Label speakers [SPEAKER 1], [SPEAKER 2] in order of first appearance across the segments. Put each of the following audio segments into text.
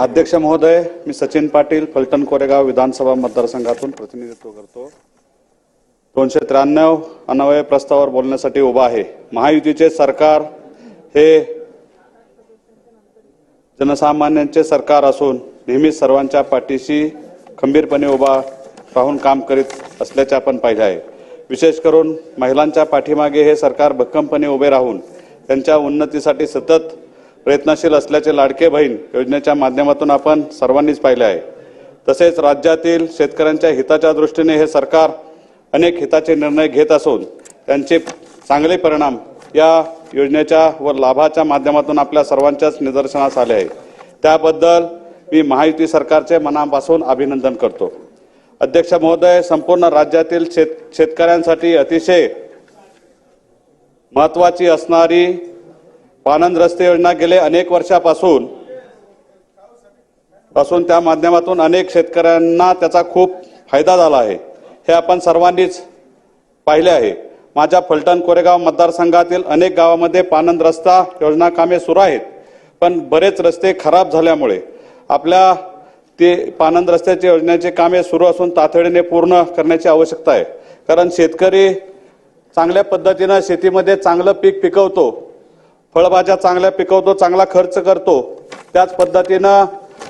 [SPEAKER 1] अध्यक्ष महोदय मी सचिन पाटील फलटण कोरेगाव विधानसभा मतदारसंघातून प्रतिनिधित्व करतो. दोनशे त्र्याण्णव अनावय प्रस्तावावर बोलण्यासाठी उभा आहे. महायुतीचे सरकार हे जनसामान्यांचे सरकार असून नेहमीच सर्वांच्या पाठीशी खंबीरपणे उभा राहून काम करीत असल्याचे आपण पाहिले आहे. विशेष करून महिलांच्या पाठीमागे हे सरकार भक्कमपणे उभे राहून त्यांच्या उन्नतीसाठी सतत प्रयत्नशील असल्याचे लाडके बहीण योजनेच्या माध्यमातून आपण सर्वांनीच पाहिले आहे. तसेच राज्यातील शेतकऱ्यांच्या हिताच्या दृष्टीने हे सरकार अनेक हिताचे निर्णय घेत असून त्यांचे चांगले परिणाम या योजनेच्या व लाभाच्या माध्यमातून आपल्या सर्वांच्याच निदर्शनास आले आहे. त्याबद्दल मी महायुती सरकारचे मनापासून अभिनंदन करतो. अध्यक्ष महोदय संपूर्ण राज्यातील शेत शेतकऱ्यांसाठी अतिशय महत्वाची असणारी पानंद रस्ते योजना गेले अनेक वर्षापासून असून त्या माध्यमातून अनेक शेतकऱ्यांना त्याचा खूप फायदा झाला आहे. हे आपण सर्वांनीच पाहिले आहे. माझ्या फलटण कोरेगाव मतदारसंघातील अनेक गावामध्ये पानंद रस्ता योजना कामे सुरू आहेत. पण बरेच रस्ते खराब झाल्यामुळे आपल्या ते पानंद रस्त्याचे योजनेचे कामे सुरू असून तातडीने पूर्ण करण्याची आवश्यकता आहे. कारण शेतकरी चांगल्या पद्धतीनं शेतीमध्ये चांगलं पीक पिकवतो. फळभाज्या चांगल्या पिकवतो चांगला खर्च करतो त्याच पद्धतीनं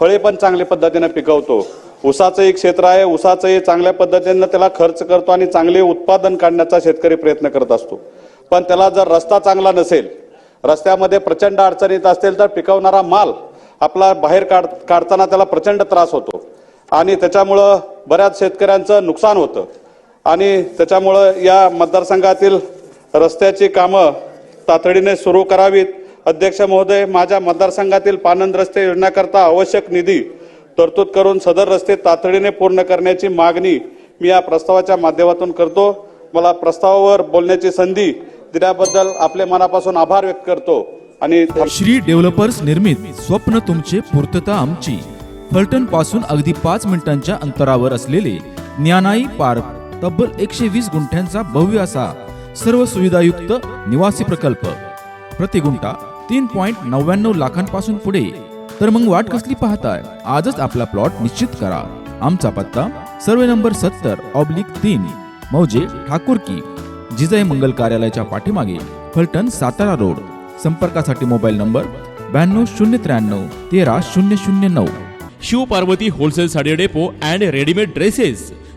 [SPEAKER 1] फळे पण चांगल्या पद्धतीनं पिकवतो. ऊसाचं एक क्षेत्र आहे ऊसाचंही चांगल्या पद्धतीनं त्याला खर्च करतो आणि चांगले उत्पादन काढण्याचा शेतकरी प्रयत्न करत असतो. पण त्याला जर रस्ता चांगला नसेल रस्त्यामध्ये प्रचंड अडचणीत असतील तर पिकवणारा माल आपला बाहेर काढ काढताना त्याला प्रचंड त्रास होतो. आणि त्याच्यामुळं बऱ्याच शेतकऱ्यांचं नुकसान होतं. आणि त्याच्यामुळं या मतदारसंघातील रस्त्याची कामं तातडीने सुरू करावीत. अध्यक्ष महोदय माझ्या मतदारसंघातील पानंद रस्ते योजनाकरता आवश्यक निधी तरतूद करून सदर रस्ते तातडीने पूर्ण करण्याची मागणी मी या प्रस्तावाच्या माध्यमातून करतो. मला प्रस्तावावर बोलण्याची संधी दिल्याबद्दल आपले मनापासून आभार व्यक्त करतो आणि
[SPEAKER 2] श्री डेव्हलपर्स निर्मित स्वप्न तुमचे पूर्तता आमची. फलटणपासून अगदी पाच मिनिटांच्या अंतरावर असलेले ज्ञानाई पार्क तब्बल एकशे वीस गुंठ्यांचा भव्य असा सर्व सुविधायुक्त निवासी प्रकल्प. प्रति गुंठा तीन पॉइंट नव्याण्णव लाखांपासून पुढे. तर मग वाट कसली पाहताय? आजच आपला प्लॉट निश्चित करा. आमचा पत्ता सर्वे नंबर सत्तर ऑब्लिक तीन मौजे ठाकूरकी जिजाई मंगल कार्यालयाच्या पाठीमागे फलटण सातारा रोड. संपर्कासाठी मोबाईल नंबर ब्याण्णव शून्य त्र्याण्णव तेरा शून्य शून्य नऊ.
[SPEAKER 3] Shivparvati wholesale sari depot and readymade dresses.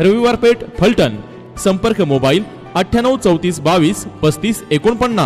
[SPEAKER 3] रविवार पेठ फलटण. संपर्क मोबाईल अठ्ठ्याण्णव चौतीस बावीस पस्तीस एकोणपन्नास.